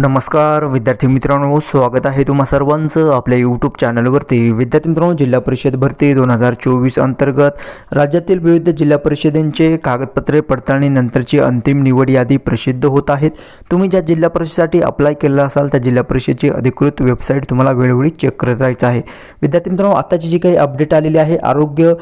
नमस्कार विद्यार्थी मित्रांनो स्वागत आहे तुम्हा सर्वांचं आपल्या यूट्यूब चॅनलवरती विद्यार्थी मित्रांनो जिल्हा परिषद भरती दोन हजार चोवीस अंतर्गत राज्यातील विविध जिल्हा परिषदेंचे कागदपत्रे पडताळणीनंतरची अंतिम निवड यादी प्रसिद्ध होत आहेत. तुम्ही ज्या जिल्हा परिषदेसाठी अप्लाय केलेला असाल त्या जिल्हा परिषदेची अधिकृत वेबसाईट तुम्हाला वेळोवेळी चेक करत राहायचं आहे. विद्यार्थी मित्रांनो आताची जी काही अपडेट आलेली आहे आरोग्य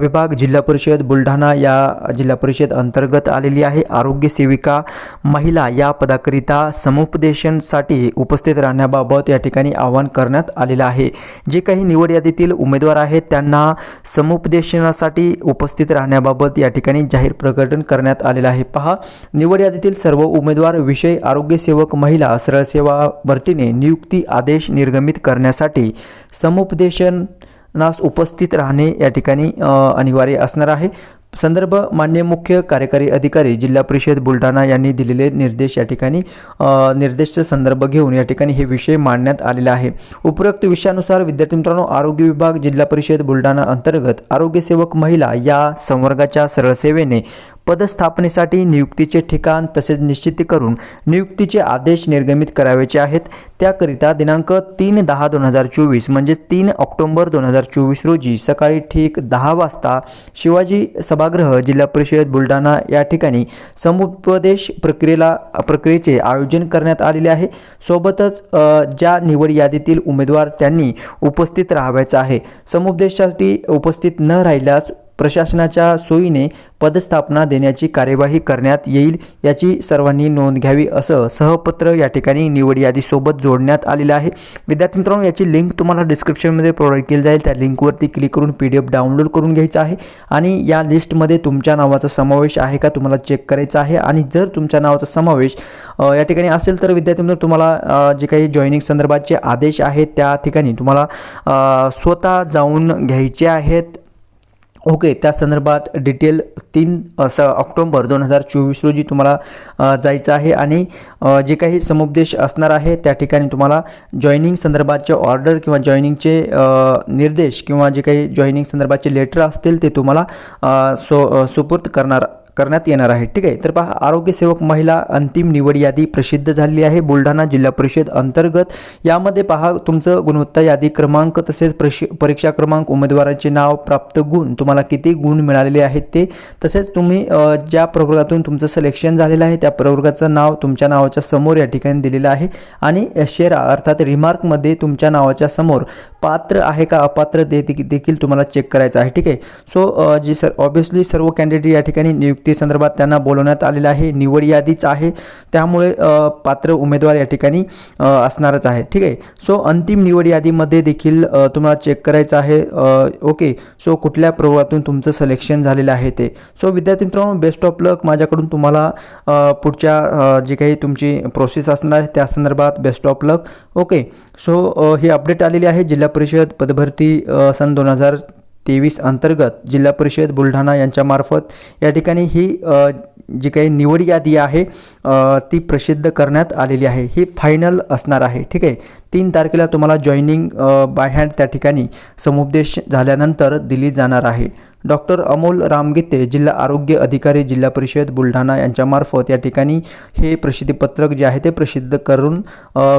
विभाग जिल्हा परिषद बुलढाणा या जिल्हा परिषद अंतर्गत आलेली आहे. आरोग्य सेविका महिला या पदाकरिता समुप समुपदेशनसाठी उपस्थित राहण्याबाबत या ठिकाणी आवाहन करण्यात आलेलं आहे. जे काही निवड यादीतील उमेदवार आहेत त्यांना समुपदेशनासाठी उपस्थित राहण्याबाबत या ठिकाणी जाहीर प्रकटन करण्यात आलेलं आहे. पहा निवड यादीतील सर्व उमेदवार विषय आरोग्य सेवक महिला सरळ सेवा भरतीने नियुक्ती आदेश निर्गमित करण्यासाठी समुपदेशनास उपस्थित राहणे या ठिकाणी अनिवार्य असणार आहे. संदर्भ मान्य मुख्य कार्यकारी अधिकारी जिल्हा परिषद बुलढाणा यांनी दिलेले निर्देश या ठिकाणी निर्देशचा संदर्भ घेऊन या ठिकाणी हे विषय मांडण्यात आलेला आहे. उपरोक्त विषयानुसार विद्यार्थी मित्रांनो आरोग्य विभाग जिल्हा परिषद बुलढाणा अंतर्गत आरोग्यसेवक महिला या संवर्गाच्या सरळ सेवेने पदस्थापनेसाठी नियुक्तीचे ठिकाण तसेच निश्चित करून नियुक्तीचे आदेश निर्गमित करावयाचे आहेत. त्याकरिता दिनांक तीन दहा दोन हजार चोवीस म्हणजे तीन ऑक्टोंबर दोन हजार चोवीस रोजी सकाळी ठीक दहा वाजता शिवाजी सभा सभागृह जिल्हा परिषद बुलढाणा या ठिकाणी समुपदेश प्रक्रियेला प्रक्रियेचे आयोजन करण्यात आलेले आहे. सोबतच ज्या निवड यादीतील उमेदवार त्यांनी उपस्थित राहावायचं आहे. समुपदेशासाठी उपस्थित न राहिल्यास प्रशासनाच्या सोयीने पदस्थापना देण्याची कार्यवाही करण्यात येईल याची सर्वांनी नोंद घ्यावी असं सहपत्र या ठिकाणी निवड यादीसोबत जोडण्यात आलेलं आहे. विद्यार्थी मित्रांनो याची लिंक तुम्हाला डिस्क्रिप्शनमध्ये प्रोव्हाइड केली जाईल. त्या लिंकवरती क्लिक करून पी डी एफ डाउनलोड करून घ्यायचा आहे. आणि या लिस्टमध्ये तुमच्या नावाचा समावेश आहे का तुम्हाला चेक करायचा आहे. आणि जर तुमच्या नावाचा समावेश या ठिकाणी असेल तर विद्यार्थी मित्रांनो तुम्हाला जे काही जॉईनिंग संदर्भाचे आदेश आहेत त्या ठिकाणी तुम्हाला स्वतः जाऊन घ्यायचे आहेत. ओके त्या संदर्भात डिटेल तीन असं ऑक्टोंबर दोन हजार चोवीस रोजी तुम्हाला जायचं आहे आणि जे काही समुपदेश असणार आहे त्या ठिकाणी तुम्हाला जॉईनिंग संदर्भाचे ऑर्डर किंवा जॉईनिंगचे निर्देश किंवा जे काही जॉईनिंग संदर्भाचे लेटर असतील ते तुम्हाला सो सुपूर्द करणार करण्यात येणार आहे. ठीक आहे. तर पहा आरोग्यसेवक महिला अंतिम निवड यादी प्रसिद्ध झालेली आहे. बुलढाणा जिल्हा परिषद अंतर्गत. यामध्ये पहा तुमचं गुणवत्ता यादी क्रमांक तसेच प्रशि परीक्षा क्रमांक उमेदवारांचे नाव प्राप्त गुण तुम्हाला किती गुण मिळालेले आहेत ते. तसेच तुम्ही ज्या प्रवर्गातून तुमचं सिलेक्शन झालेलं आहे त्या प्रवर्गाचं नाव तुमच्या नावाच्या समोर या ठिकाणी दिलेलं आहे. आणि शेरा अर्थात रिमार्कमध्ये तुमच्या नावाच्या समोर पात्र आहे का अपात्र ते देखील- तुम्हाला चेक करायचं आहे. ठीक आहे. सो जी सर ऑब्विसली सर्व कॅन्डिडेट या ठिकाणी नियुक्त संदर्भात त्यांना बोलवण्यात आलेलं आहे. निवड यादीच आहे. त्यामुळे पात्र उमेदवार या ठिकाणी असणारच आहे. ठीक आहे? सो अंतिम निवड यादीमध्ये देखील तुम्हाला चेक करायचं आहे. ओके सो कुठल्या प्रवर्गातून तुमचं सिलेक्शन झालेलं आहे ते? सो विद्यार्थी मित्रांनो बेस्ट ऑफ लक माझ्याकडून तुम्हाला पुढच्या जी काही तुमची प्रोसेस असणार आहे त्या संदर्भात best of luck okay so he update आलेली आहे. जिल्हा परिषद पदभरती सन दोन हजार तेवीस अंतर्गत जिल्हा परिषद बुलढाणा यांच्यामार्फत या ठिकाणी ही जी काही निवड यादी आहे ती प्रसिद्ध करण्यात आलेली आहे. ही फायनल असणार आहे. ठीक आहे? तीन तारखेला तुम्हाला जॉईनिंग बाय हँड त्या ठिकाणी समुपदेश झाल्यानंतर दिली जाणार आहे. डॉक्टर अमोल रामगीते जिल्हा आरोग्य अधिकारी जिल्हा परिषद बुलढाणा यांच्यामार्फत या ठिकाणी हे प्रसिद्धीपत्रक जे आहे ते प्रसिद्ध करून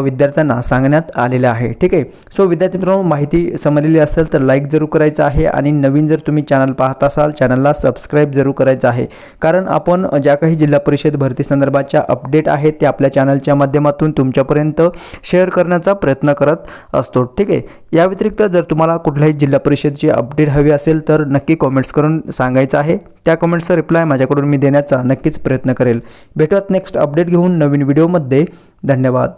विद्यार्थ्यांना सांगण्यात आलेलं आहे. ठीक आहे? सो विद्यार्थी मित्रांनो माहिती समजलेली असेल तर लाईक जरूर करायचं आहे आणि नवीन जर तुम्ही चॅनल पाहत असाल चॅनलला सबस्क्राईब जरूर करायचं आहे. कारण आपण ज्या काही जिल्हा परिषद भरती संदर्भाच्या अपडेट आहेत ते आपल्या चॅनलच्या माध्यमातून तुमच्यापर्यंत शेअर करण्याचा प्रयत्न करत असतो. ठीक आहे? या व्यतिरिक्त जर तुम्हाला कुठल्याही जिल्हा परिषदची अपडेट हवी असेल तर नक्की कमेंट्स करून सांगायचं आहे. त्या कमेंट्सचा रिप्लाय माझ्याकडून मी देण्याचा नक्कीच प्रयत्न करेल. भेटूयात नेक्स्ट अपडेट घेऊन नवीन व्हिडिओमध्ये धन्यवाद.